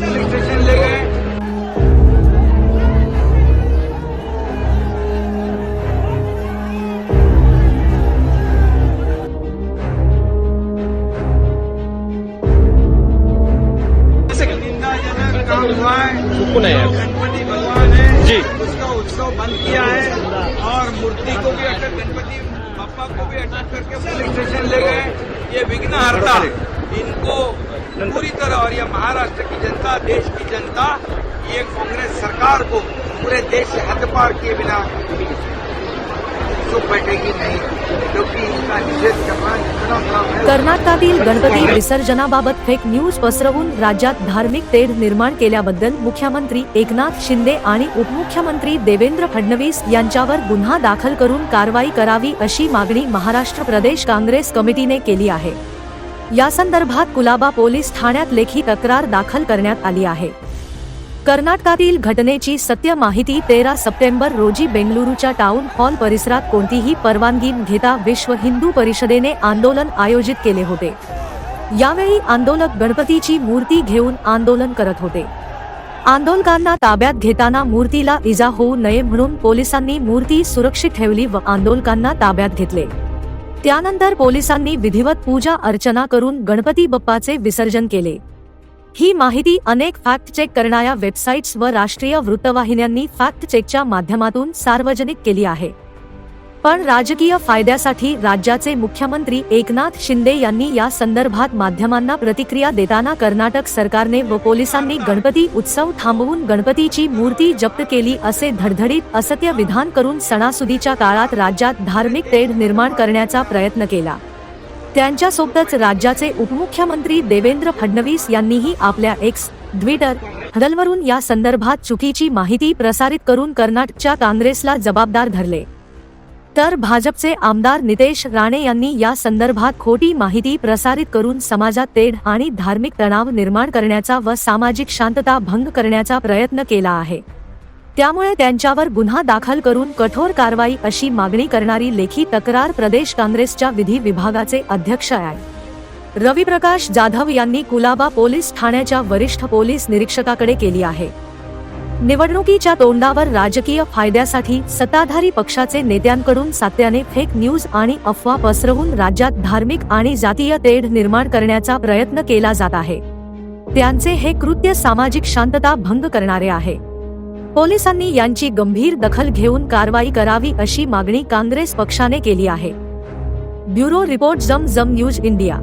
के station ले गए काम गणपति भगवान है उसका उत्सव बंद किया है और मूर्ति को भी अटक, गणपति पापा को भी अटक करके पुलिस स्टेशन ले गए। ये विघ्न हरता, इनको पूरी तरह और ये महाराष्ट्र की जनता देश की जनता ये कांग्रेस सरकार को पूरे देश से हदपार किए बिना चुप बैठेगी नहीं क्योंकि निषेध करना इतना बड़ा कर्नाटकातील गणपती विसर्जनाबाबत फेक न्यूज पसरवून राज्यात धार्मिक तेढ निर्माण केल्याबद्दल मुख्यमंत्री एकनाथ शिंदे आणि उपमुख्यमंत्री देवेंद्र फडणवीस यांच्यावर गुन्हा दाखल करून कारवाई करावी अशी मागणी महाराष्ट्र प्रदेश काँग्रेस कमिटीने केली आहे. या संदर्भात कुलाबा पोलीस ठाण्यात लेखी तक्रार दाखल करण्यात आली आहे. कर्नाटकातील घटनेची सत्य माहिती तेरा सप्टेंबर रोजी बेंगलुरूच्या टाउन हॉल परिसरात कोणतीही परवानगी घेता विश्व हिंदू परिषदेने आंदोलन आयोजित केले होते. यावेळी आंदोलक गणपतीची मूर्ती घेऊन आंदोलन करत होते. आंदोलकांना ताब्यात घेताना मूर्तीला इजा होऊ नये म्हणून पोलिसांनी मूर्ती सुरक्षित ठेवली व आंदोलकांना ताब्यात घेतले. त्यानंतर पोलिसांनी विधिवत पूजा अर्चना करून गणपती बाप्पाचे विसर्जन केले. ही माहिती अनेक फॅक्ट चेक करणाऱ्या वेबसाईट्स व राष्ट्रीय वृत्तवाहिन्यांनी फॅक्ट चेकच्या माध्यमातून सार्वजनिक केली आहे. पण राजकीय फायद्यासाठी राज्याचे मुख्यमंत्री एकनाथ शिंदे यांनी या संदर्भात माध्यमांना प्रतिक्रिया देताना कर्नाटक सरकारने व पोलिसांनी गणपती उत्सव थांबवून गणपतीची मूर्ती जप्त केली असे धडधडीत असत्य विधान करून सणासुदीच्या काळात राज्यात धार्मिक तेढ निर्माण करण्याचा प्रयत्न केला. त्यांच्यासोबतच राज्याचे उपमुख्यमंत्री देवेंद्र फडणवीस यांनीही आपल्या एक्स ट्विटर हडलवरून या संदर्भात चुकीची माहिती प्रसारित करून कर्नाटकच्या काँग्रेसला जबाबदार धरले. तर भाजपचे आमदार नितेश राणे यांनी या संदर्भात खोटी माहिती प्रसारित करून समाजात तेढ आणि धार्मिक तणाव निर्माण करण्याचा व सामाजिक शांतता भंग करण्याचा प्रयत्न केला आहे. त्यामुळे त्यांच्यावर गुन्हा दाखल करून कठोर कारवाई अशी मागणी करणारी लेखी तक्रार प्रदेश काँग्रेसच्या विधी विभागाचे अध्यक्ष आहे. रविप्रकाश जाधव यांनी कुलाबा पोलीस ठाण्याच्या वरिष्ठ पोलीस निरीक्षकाकडे केली आहे. निवडणुकीच्या तोंडावर राजकीय फायद्यासाठी सत्ताधारी पक्षाचे नेत्यांकडून सातत्याने फेक न्यूज आणि अफवा पसरवून राज्यात धार्मिक आणि जातीय तेढ निर्माण करण्याचा प्रयत्न केला जात आहे. त्यांचे हे कृत्य सामाजिक शांतता भंग करणारे आहे. पोलिसांनी यांची गंभीर दखल घेऊन कारवाई करावी अशी मागणी काँग्रेस पक्षाने केली आहे. ब्युरो रिपोर्ट जम जम न्यूज इंडिया.